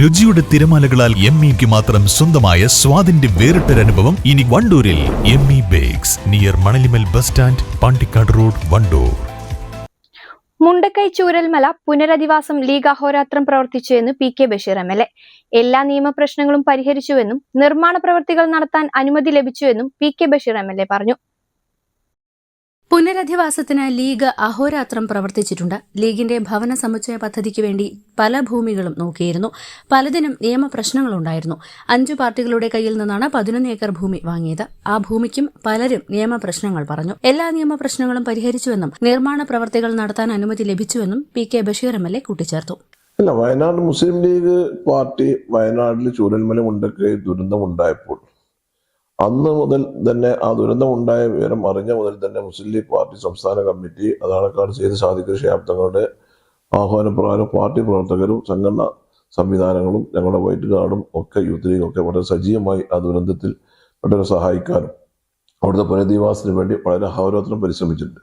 രുചിയുടെ തിരമാലകളാൽ എം ഇക്ക് മാത്രം സ്വന്തമായ സ്വാദിന്റെ വേറിട്ടൊരനുഭവം ഇനി വണ്ടൂരിൽ M E bakes near Manalimal bus stand Pandikkad road Wandoor. Mundakkai Chooralmala പുനരധിവാസം ലീഗ് അഹോരാത്രം പ്രവർത്തിച്ചുവെന്ന് P K Basheer M L A. എല്ലാ നിയമപ്രശ്നങ്ങളും പരിഹരിച്ചുവെന്നും നിർമ്മാണ പ്രവൃത്തികൾ നടത്താൻ അനുമതി ലഭിച്ചുവെന്നും P K Basheer M L A പറഞ്ഞു. പുനരധിവാസത്തിന് ലീഗ് അഹോരാത്രം പ്രവർത്തിച്ചിട്ടുണ്ട്. ലീഗിന്റെ ഭവന സമുച്ചയ പദ്ധതിക്ക് വേണ്ടി പല ഭൂമികളും നോക്കിയിരുന്നു. പലതിനും നിയമപ്രശ്നങ്ങളുണ്ടായിരുന്നു അഞ്ചു പാർട്ടികളുടെ കയ്യിൽ നിന്നാണ് പതിനൊന്ന് ഏക്കർ ഭൂമി വാങ്ങിയത്. ആ ഭൂമിക്കും പലരും നിയമപ്രശ്നങ്ങൾ പറഞ്ഞു. എല്ലാ നിയമപ്രശ്നങ്ങളും പരിഹരിച്ചുവെന്നും നിർമ്മാണ പ്രവർത്തികൾ നടത്താൻ അനുമതി ലഭിച്ചുവെന്നും P K Basheer M L A കൂട്ടിച്ചേർത്തു. അല്ല വയനാട് മുസ്ലിം ലീഗ് പാർട്ടി വയനാട്ടിൽ ചൂരൽമല മുണ്ടൊക്കെ ദുരന്തമുണ്ടായപ്പോൾ അന്ന് മുതൽ തന്നെ ആ ദുരന്തമുണ്ടായ വിവരം അറിഞ്ഞ മുതൽ തന്നെ മുസ്ലിം ലീഗ് പാർട്ടി സംസ്ഥാന കമ്മിറ്റി അതാണക്കാട് ചെയ്ത് സാധിക്കുന്ന ശാബ്ദങ്ങളുടെ ആഹ്വാനപ്രകാരം പാർട്ടി പ്രവർത്തകരും സംഘടനാ സംവിധാനങ്ങളും ഞങ്ങളുടെ വൈറ്റ് ഗാർഡും ഒക്കെ യൂത്ത് ലീഗും ഒക്കെ വളരെ സജീവമായി ആ ദുരന്തത്തിൽ വളരെ സഹായിക്കാനും അവിടുത്തെ പുനരധിവാസത്തിന് വേണ്ടി വളരെ അഹോരാത്രം പരിശ്രമിച്ചിട്ടുണ്ട്.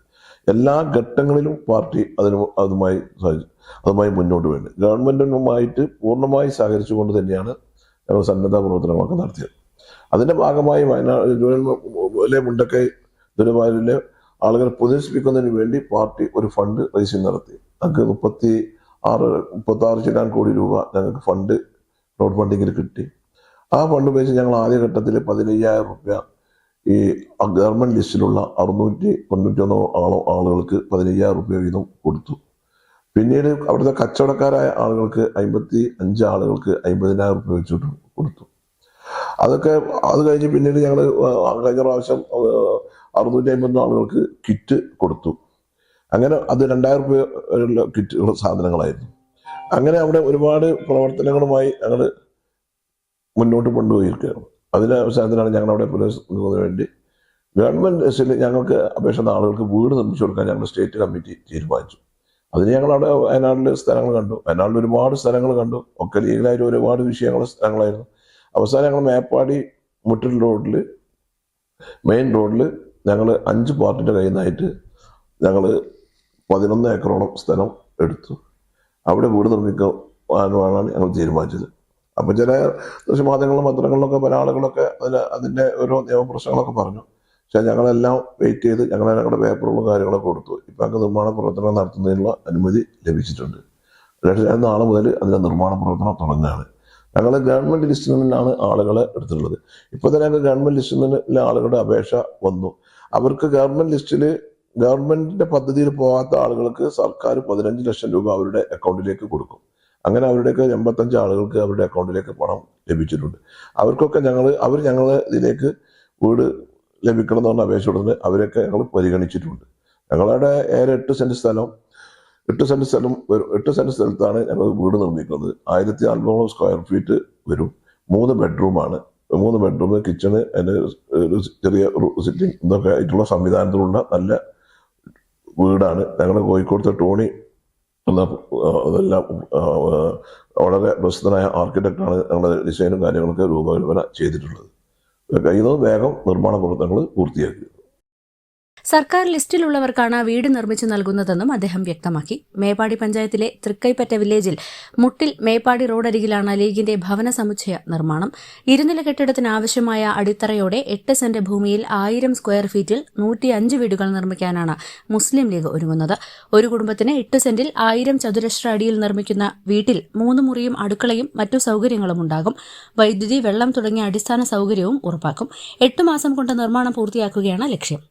എല്ലാ ഘട്ടങ്ങളിലും പാർട്ടി അതിന് അതുമായി അതുമായി മുന്നോട്ട് വേണ്ടി ഗവൺമെന്റിനുമായിട്ട് പൂർണമായി സഹകരിച്ചുകൊണ്ട് തന്നെയാണ് ഞങ്ങൾ സന്നദ്ധ പ്രവർത്തനങ്ങളൊക്കെ നടത്തിയത്. അതിന്റെ ഭാഗമായി വയനാട് ജൂനിലെ മുണ്ടക്കൈ ദുരവായൂരിലെ ആളുകളെ പ്രദർശിപ്പിക്കുന്നതിന് വേണ്ടി പാർട്ടി ഒരു ഫണ്ട് റേസിംഗ് നടത്തി. ഞങ്ങൾക്ക് മുപ്പത്തി ആറ് മുപ്പത്തി ആറ് ചില്ലാൻ കോടി രൂപ ഞങ്ങൾക്ക് ഫണ്ട് ക്രൗഡ് ഫണ്ടിങ്ങിൽ കിട്ടി. ആ ഫണ്ട് ഉപയോഗിച്ച് ഞങ്ങൾ ആദ്യഘട്ടത്തിൽ പതിനയ്യായിരം റുപ്യ ഈ ഗവൺമെന്റ് ലിസ്റ്റിലുള്ള അറുന്നൂറ്റി തൊണ്ണൂറ്റൊന്ന് ആളോ ആളുകൾക്ക് പതിനയ്യായിരം റുപ്യ വീതം കൊടുത്തു. പിന്നീട് അവിടുത്തെ കച്ചവടക്കാരായ ആളുകൾക്ക് അമ്പത്തി അഞ്ച് ആളുകൾക്ക് അമ്പതിനായിരം റുപ്യ വെച്ചിട്ട് കൊടുത്തു. അതൊക്കെ അത് കഴിഞ്ഞ് പിന്നീട് ഞങ്ങൾ കഴിഞ്ഞ പ്രാവശ്യം അറുന്നൂറ്റി അമ്പത് ആളുകൾക്ക് കിറ്റ് കൊടുത്തു. അങ്ങനെ അത് രണ്ടായിരം രൂപ കിറ്റ് സാധനങ്ങളായിരുന്നു. അങ്ങനെ അവിടെ ഒരുപാട് പ്രവർത്തനങ്ങളുമായി ഞങ്ങൾ മുന്നോട്ട് കൊണ്ടുപോയിരിക്കുകയാണ്. അതിന്റെ അവസാനത്തിലാണ് ഞങ്ങൾ അവിടെ പുനഃനിർമ്മാണത്തിന് വേണ്ടി ഗവൺമെന്റ് ഞങ്ങൾക്ക് അപേക്ഷ ആളുകൾക്ക് വീട് നിർമ്മിച്ചു കൊടുക്കാൻ ഞങ്ങൾ സ്റ്റേറ്റ് കമ്മിറ്റി തീരുമാനിച്ചു. അതിന് ഞങ്ങൾ അവിടെ വയനാട്ടിലെ സ്ഥലങ്ങൾ കണ്ടു. വയനാട്ടിൽ ഒരുപാട് സ്ഥലങ്ങൾ കണ്ടു. ഒക്കെ ലീഗലായിട്ട് ഒരുപാട് വിഷയങ്ങൾ സ്ഥലങ്ങളായിരുന്നു. അവസാനം ഞങ്ങൾ മേപ്പാടി മുട്ടിൽ റോഡിൽ മെയിൻ റോഡിൽ ഞങ്ങൾ അഞ്ച് പാർട്ടിന്റെ കയ്യിൽ നിന്നായിട്ട് ഞങ്ങൾ പതിനൊന്ന് ഏക്കറോളം സ്ഥലം എടുത്തു. അവിടെ വീട് നിർമ്മിക്കാനാണ് ഞങ്ങൾ തീരുമാനിച്ചത്. അപ്പം ചില ദൃശ്യമാധ്യമങ്ങളും പത്രങ്ങളിലൊക്കെ പല ആളുകളൊക്കെ അതിന് അതിന്റെ ഓരോ നിയമപ്രശ്നങ്ങളൊക്കെ പറഞ്ഞു. പക്ഷേ ഞങ്ങളെല്ലാം വെയിറ്റ് ചെയ്ത് ഞങ്ങൾ ഞങ്ങളുടെ പേപ്പറുകളും കാര്യങ്ങളൊക്കെ കൊടുത്തു. ഇപ്പം ഞങ്ങൾക്ക് നിർമ്മാണ പ്രവർത്തനം നടത്തുന്നതിനുള്ള അനുമതി ലഭിച്ചിട്ടുണ്ട്. പക്ഷേ നാളെ മുതൽ അതിന്റെ നിർമ്മാണ പ്രവർത്തനം തുടങ്ങുകയാണ്. ഞങ്ങൾ ഗവൺമെന്റ് ലിസ്റ്റിൽ നിന്നാണ് ആളുകളെ എടുത്തിട്ടുള്ളത്. ഇപ്പോൾ തന്നെ ഞങ്ങൾക്ക് ഗവൺമെന്റ് ലിസ്റ്റിൽ നിന്ന് ആളുകളുടെ അപേക്ഷ വന്നു. അവർക്ക് ഗവൺമെന്റ് ലിസ്റ്റിൽ ഗവൺമെന്റിന്റെ പദ്ധതിയിൽ പോകാത്ത ആളുകൾക്ക് സർക്കാർ പതിനഞ്ച് ലക്ഷം രൂപ അവരുടെ അക്കൗണ്ടിലേക്ക് കൊടുക്കും. അങ്ങനെ അവരുടെയൊക്കെ എൺപത്തഞ്ച് ആളുകൾക്ക് അവരുടെ അക്കൗണ്ടിലേക്ക് പണം ലഭിച്ചിട്ടുണ്ട്. അവർക്കൊക്കെ ഞങ്ങൾ അവർ ഞങ്ങളെ ഇതിലേക്ക് വീട് ലഭിക്കണം എന്ന് പറഞ്ഞ അപേക്ഷ കൊടുത്തിട്ട് അവരൊക്കെ ഞങ്ങൾ പരിഗണിച്ചിട്ടുണ്ട്. ഞങ്ങളുടെ ഏറെ എട്ട് സെന്റ് സ്ഥലം എട്ട് സെന്റ് സ്ഥലം എട്ട് സെന്റ് സ്ഥലത്താണ് ഞങ്ങൾ വീട് നിർമ്മിക്കുന്നത്. ആയിരത്തി അറുന്നൂറ് സ്ക്വയർ ഫീറ്റ് വരും. മൂന്ന് ബെഡ്റൂമാണ് മൂന്ന് ബെഡ്റൂം കിച്ചണ് അതിന് ഒരു ചെറിയ സിറ്റിംഗ് ഇതൊക്കെ ആയിട്ടുള്ള സംവിധാനത്തിലുള്ള നല്ല വീടാണ്. ഞങ്ങളുടെ കോഴിക്കോടത്തെ ടോണി എന്ന അതെല്ലാം വളരെ പ്രസിദ്ധനായ ആർക്കിടെക്റ്റാണ് ഞങ്ങളുടെ ഡിസൈനും കാര്യങ്ങളൊക്കെ രൂപകൽപ്പന ചെയ്തിട്ടുള്ളത്. കഴിയുന്നതും വേഗം നിർമ്മാണ പ്രവർത്തനങ്ങൾ പൂർത്തിയാക്കി സർക്കാർ ലിസ്റ്റിലുള്ളവർക്കാണ് വീട് നിർമ്മിച്ചു നൽകുന്നതെന്നും അദ്ദേഹം വ്യക്തമാക്കി. മേപ്പാടി പഞ്ചായത്തിലെ തൃക്കൈപ്പറ്റ വില്ലേജിൽ മുട്ടിൽ മേപ്പാടി റോഡരികിലാണ് ലീഗിന്റെ ഭവന സമുച്ചയ നിർമ്മാണം. ഇരുനില കെട്ടിടത്തിന് ആവശ്യമായ അടിത്തറയോടെ എട്ട് സെന്റ് ഭൂമിയിൽ ആയിരം സ്ക്വയർ ഫീറ്റിൽ നൂറ്റിയഞ്ച് വീടുകൾ നിർമ്മിക്കാനാണ് മുസ്ലിം ലീഗ് ഒരുങ്ങുന്നത്. ഒരു കുടുംബത്തിന് എട്ട് സെന്റിൽ ആയിരം ചതുരശ്ര അടിയിൽ നിർമ്മിക്കുന്ന വീട്ടിൽ മൂന്ന് മുറിയും അടുക്കളയും മറ്റു സൌകര്യങ്ങളും ഉണ്ടാകും. വൈദ്യുതി വെള്ളം തുടങ്ങിയ അടിസ്ഥാന സൌകര്യവും ഉറപ്പാക്കും. എട്ട് മാസം കൊണ്ട് നിർമ്മാണം പൂർത്തിയാക്കുകയാണ് ലക്ഷ്യം.